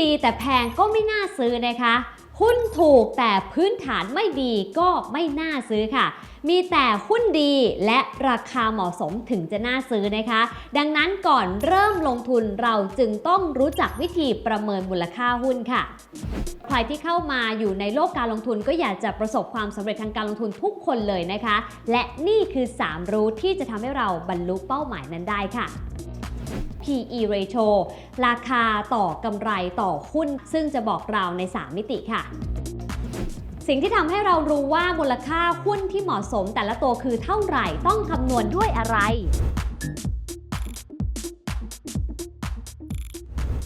ดีแต่แพงก็ไม่น่าซื้อนะคะ หุ้นถูกแต่พื้นฐานไม่ดีก็ไม่น่าซื้อค่ะ มีแต่หุ้นดีและราคาเหมาะสมถึงจะน่าซื้อนะคะ ดังนั้นก่อนเริ่มลงทุนเราจึงต้องรู้จักวิธีประเมินมูลค่าหุ้นค่ะใครที่เข้ามาอยู่ในโลกการลงทุนก็อยากจะประสบความสำเร็จทางการลงทุนทุกคนเลยนะคะ และนี่คือ 3 รู้ที่จะทำให้เราบรรลุเป้าหมายนั้นได้ค่ะ PE ratio ราคาต่อกำไรต่อหุ้น ซึ่งจะบอกเราใน 3 มิติค่ะสิ่งที่ทำให้เรารู้ว่ามูลค่าหุ้นที่เหมาะสมแต่ละตัวคือเท่าไหร่ต้องคำนวณด้วยอะไร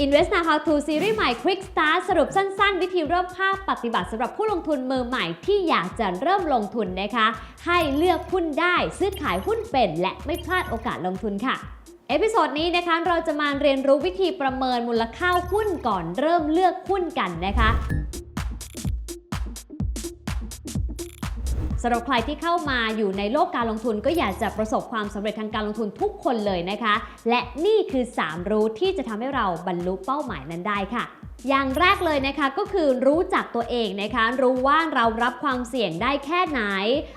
Invest Now How to ซีรีส์ใหม่ Quick Start สรุปสั้นๆ วิธีเริ่มภาพปฏิบัติสำหรับผู้ลงทุนมือใหม่ที่อยากจะเริ่มลงทุนนะคะ ให้เลือกหุ้นได้ซื้อขายหุ้นเป็น และไม่พลาดโอกาสลงทุนค่ะ เอพิโซดนี้นะคะเราจะมาเรียนรู้วิธีประเมินมูลค่าหุ้นก่อนเริ่มเลือกหุ้นกันนะคะสำหรับใครที่เข้ามาอยู่ในโลกการลงทุนก็อยากจะประสบความสำเร็จทางการลงทุนทุกคนเลยนะคะ และนี่คือ 3 รู้ที่จะทำให้เราบรรลุเป้าหมายนั้นได้ค่ะ อย่างแรกเลยนะคะก็คือรู้จักตัวเองนะคะ รู้ว่าเรารับความเสี่ยงได้แค่ไหน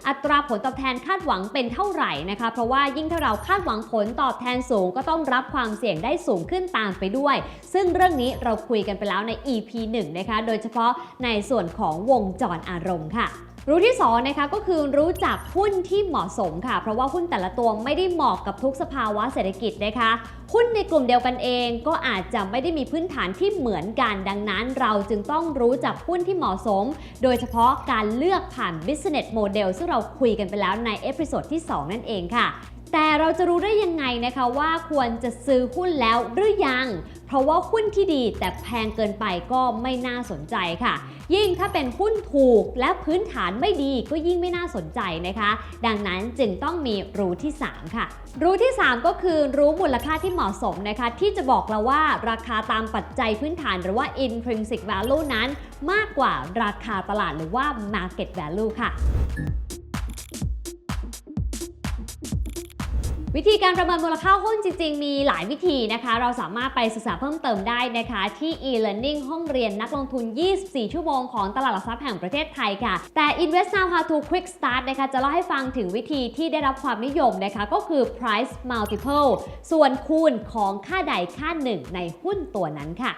อัตราผลตอบแทนคาดหวังเป็นเท่าไหร่นะคะ เพราะว่ายิ่งถ้าเราคาดหวังผลตอบแทนสูง ก็ต้องรับความเสี่ยงได้สูงขึ้นตามไปด้วย ซึ่งเรื่องนี้เราคุยกันไปแล้วใน EP 1 นะคะ โดยเฉพาะในส่วนของวงจรอารมณ์ค่ะ รู้ที่2นะคะก็คือรู้จักหุ้นที่เหมาะสมค่ะ เพราะว่าหุ้นแต่ละตัวไม่ได้เหมาะกับทุกสภาวะเศรษฐกิจนะคะ หุ้นในกลุ่มเดียวกันเองก็อาจจะไม่ได้มีพื้นฐานที่เหมือนกัน ดังนั้นเราจึงต้องรู้จักหุ้นที่เหมาะสม โดยเฉพาะการเลือกผ่าน business model ซึ่งเราคุยกันไปแล้วในเอพิโซดที่ 2 นั่นเองค่ะ แต่เราจะรู้ได้ยังไงนะคะว่าควรจะซื้อหุ้นแล้วหรือยัง เพราะว่าหุ้นที่ดีแต่แพงเกินไปก็ไม่น่าสนใจค่ะ ยิ่งถ้าเป็นหุ้นถูกและพื้นฐานไม่ดีก็ยิ่งไม่น่าสนใจนะคะ ดังนั้นจึงต้องมีรู้ที่ 3 ค่ะ รู้ที่ 3 ก็คือรู้มูลค่าที่เหมาะสมนะคะ ที่จะบอกเราว่าราคาตามปัจจัยพื้นฐานหรือว่า intrinsic value นั้น มากกว่าราคาตลาดหรือว่า market value ค่ะ วิธีการประเมินมูลค่าหุ้นจริง ๆ มีหลายวิธีนะคะ เราสามารถไปศึกษาเพิ่มเติมได้นะคะที่ e-learning ห้องเรียนนักลงทุน 24 ชั่วโมงของตลาดหลักทรัพย์แห่งประเทศไทยค่ะ แต่ Invest Now How to Quick Start นะคะจะเล่าให้ฟังถึงวิธีที่ได้รับความนิยมนะคะ ก็คือ price multiple ส่วนคูณของค่าใดค่าหนึ่งในหุ้นตัวนั้นค่ะ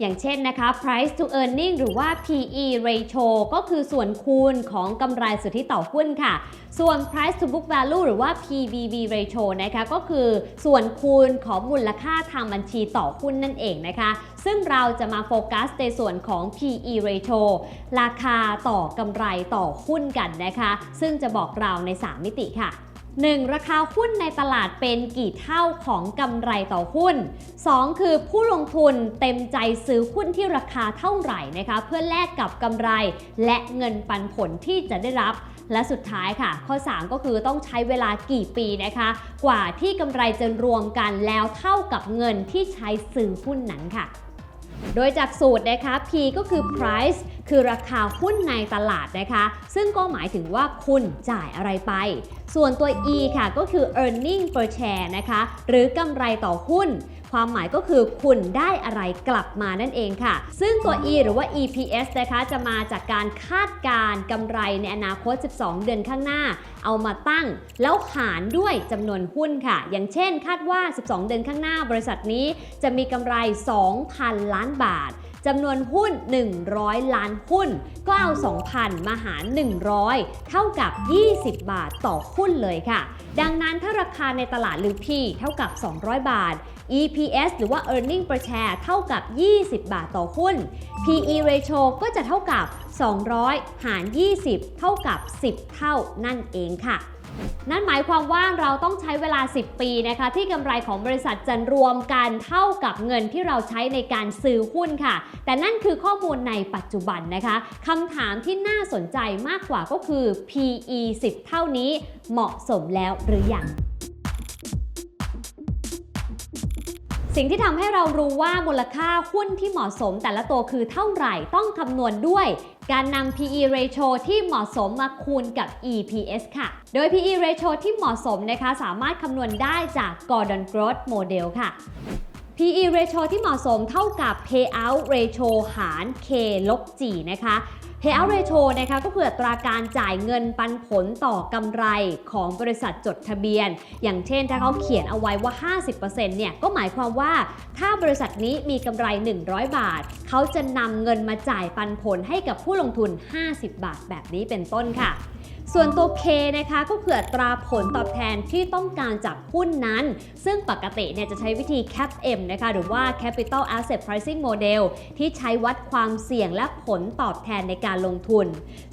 อย่างเช่นนะคะ price to earning หรือว่า PE ratio ก็คือส่วนคูณของกำไรสุทธิต่อหุ้นค่ะ ส่วน price to book value หรือว่า PBV ratio นะนะคะก็คือส่วนคูณของมูลค่าทางบัญชีต่อหุ้นนั่นเองนะคะ ซึ่งเราจะมาโฟกัสในส่วนของ PE ratio ราคาต่อกำไรต่อหุ้นกันนะคะ ซึ่งจะบอกเราใน 3 มิติค่ะ 1. ราคาหุ้นในตลาดเป็นกี่เท่าของกำไรต่อหุ้น 2. คือผู้ลงทุนเต็มใจซื้อหุ้นที่ราคาเท่าไหร่นะคะ เพื่อแลกกับกำไรและเงินปันผลที่จะได้รับ และสุดท้ายค่ะ ข้อ 3 ก็คือต้องใช้เวลากี่ปีนะคะ กว่าที่กำไรจะรวมกันแล้วเท่ากับเงินที่ใช้ซื้อหุ้นนั้นค่ะโดยจากสูตรนะคะ P ก็คือ price คือราคาหุ้นในตลาดนะคะ ซึ่งก็หมายถึงว่าคุณจ่ายอะไรไป ส่วนตัว E ค่ะก็คือ earning per share นะคะ หรือกำไรต่อหุ้น ความหมายก็คือคุณได้อะไรกลับมานั่นเองค่ะ ซึ่งตัว E หรือว่า EPS นะคะจะมาจากการคาดการกำไรในอนาคต 12 เดือนข้างหน้า เอามาตั้ง แล้วหารด้วยจำนวนหุ้นค่ะ อย่างเช่น คาดว่า 12 เดือนข้างหน้า บริษัทนี้จะมีกำไร 2,000 ล้านบาท จำนวนหุ้น 100 ล้านหุ้น ก็เอา 2,000 มาหาร 100 เท่ากับ 20 บาทต่อหุ้นเลยค่ะ ดังนั้นถ้าราคาในตลาดหรือ P เท่ากับ 200 บาท EPS หรือว่า earning per share เท่ากับ 20 บาทต่อหุ้น PE ratio ก็จะเท่ากับ 200 หาร 20 เท่ากับ 10 เท่านั่นเองค่ะ นั่นหมายความว่าเราต้องใช้เวลา 10 ปีนะคะ ที่กำไรของบริษัทจะรวมกันเท่ากับเงินที่เราใช้ในการซื้อหุ้นค่ะ แต่นั่นคือข้อมูลในปัจจุบันนะคะคำถามที่น่าสนใจมากกว่าก็คือ PE 10 เท่านี้เหมาะสมแล้วหรือยังสิ่งที่ทำให้เรารู้ว่ามูลค่าหุ้นที่เหมาะสมแต่ละตัวคือเท่าไหร่ต้องคำนวณด้วย การนำ PE ratio ที่เหมาะสมมาคูณกับ EPS ค่ะ โดย PE ratio ที่เหมาะสมนะคะ สามารถคำนวณได้จาก Gordon Growth Model ค่ะ PE ratio ที่เหมาะสมเท่ากับ payout ratio หาร K ลบ G นะคะ payout ratio นะคะก็คืออัตราการจ่ายเงินปันผลต่อกำไรของบริษัทจดทะเบียน อย่างเช่นถ้าเขาเขียนเอาไว้ว่า 50%เนี่ยก็หมายความว่าถ้าบริษัทนี้มีกำไร 100 บาท เขาจะนำเงินมาจ่ายปันผลให้กับผู้ลงทุน 50 บาทแบบนี้เป็นต้นค่ะ ส่วนตัว K นะคะก็คืออัตราผลตอบแทนที่ต้องการจากหุ้นนั้น ซึ่งปกติเนี่ยจะใช้วิธี Cap M นะคะหรือว่า Capital Asset Pricing Model ที่ใช้วัดความเสี่ยงและผลตอบแทนในการลงทุน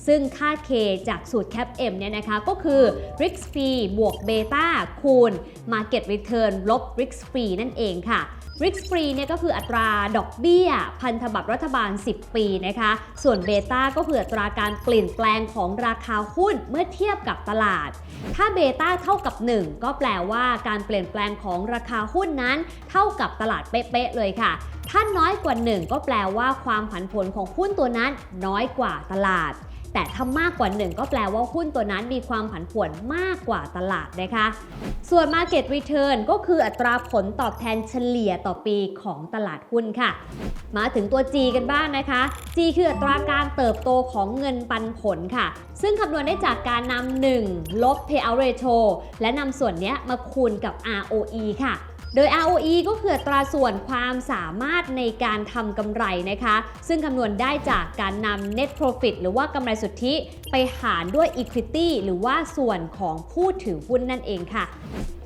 ซึ่งค่า K จากสูตร Cap M เนี่ยนะคะก็คือ Risk Free บวก Beta คูณ Market Return ลบ Risk Free นั่นเองค่ะ Risk Free เนี่ยก็คืออัตราดอกเบี้ย พันธบัตรรัฐบาล 10 ปีนะคะ ส่วนเบต้าก็คืออัตราการเปลี่ยนแปลงของราคาหุ้นเมื่อเทียบกับตลาด ถ้าเบต้าเท่ากับ 1 ก็แปลว่าการเปลี่ยนแปลงของราคาหุ้นนั้น เท่ากับตลาดเป๊ะๆเลยค่ะ ถ้าน้อยกว่า 1 ก็แปลว่าความผันผวนของหุ้นตัวนั้นน้อยกว่าตลาด แต่ถ้ามากกว่า 1 ก็แปลว่าหุ้นตัวนั้นมีความผันผวนมากกว่าตลาดนะคะ ส่วน Market Return ก็คืออัตราผลตอบแทนเฉลี่ยต่อปีของตลาดหุ้นค่ะ มาถึงตัว G กันบ้างนะคะ G คืออัตราการเติบโตของเงินปันผลค่ะ ซึ่งคำนวณได้จากการนำ1ลบ payout ratio และนำส่วนนี้มาคูณกับ ROE ค่ะ โดย ROE ก็คืออัตราส่วนความสามารถในการทำกำไรนะคะ ซึ่งคำนวณได้จากการนำ net profit หรือว่ากำไรสุทธิ ไปหารด้วย equity หรือว่าส่วนของผู้ถือหุ้นนั่นเองค่ะ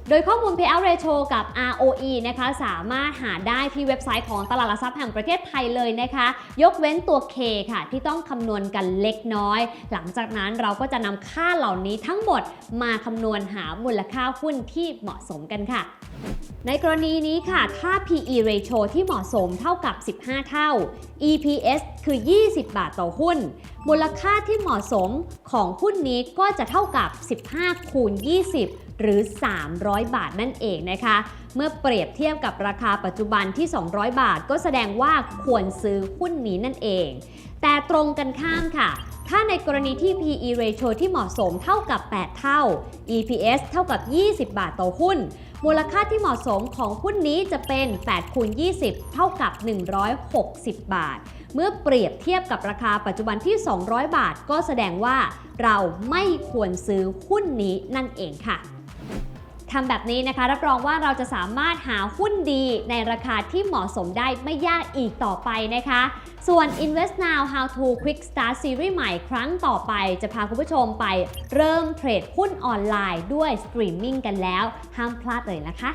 โดยข้อมูล payout ratio กับ ROE นะคะสามารถหาได้ที่เว็บไซต์ของตลาดหลักทรัพย์แห่งประเทศไทยเลยนะคะ ยกเว้นตัว K ค่ะ ที่ต้องคำนวณกันเล็กน้อย หลังจากนั้นเราก็จะนำค่าเหล่านี้ทั้งหมดมาคำนวณหามูลค่าหุ้นที่เหมาะสมกันค่ะ ในกรณีนี้ค่ะ ถ้า PE ratio ที่เหมาะสมเท่ากับ 15 เท่า EPS คือ 20 บาทต่อหุ้น มูลค่าที่เหมาะสมของหุ้นนี้ก็จะเท่ากับ 15 คูณ 20 หรือ 300 บาทนั่นเองนะคะ เมื่อเปรียบเทียบกับราคาปัจจุบันที่ 200 บาท ก็แสดงว่าควรซื้อหุ้นนี้นั่นเอง แต่ตรงกันข้ามค่ะถ้าในกรณีที่ PE ratio ที่เหมาะสมเท่ากับ 8 เท่า EPS เท่ากับ 20 บาทต่อหุ้น มูลค่าที่เหมาะสมของหุ้นนี้จะเป็น8คูณ20 เท่ากับ 160 บาท เมื่อเปรียบเทียบกับราคาปัจจุบันที่ 200 บาท ก็แสดงว่าเราไม่ควรซื้อหุ้นนี้นั่นเองค่ะ ทำแบบนี้นะคะ รับรองว่าเราจะสามารถหาหุ้นดีในราคาที่เหมาะสมได้ไม่ยากอีกต่อไปนะคะ ส่วน Invest Now How to Quick Start Series ใหม่ครั้งต่อไป จะพาคุณผู้ชมไปเริ่มเทรดหุ้นออนไลน์ด้วยสตรีมมิ่งกันแล้ว ห้ามพลาดเลยนะคะ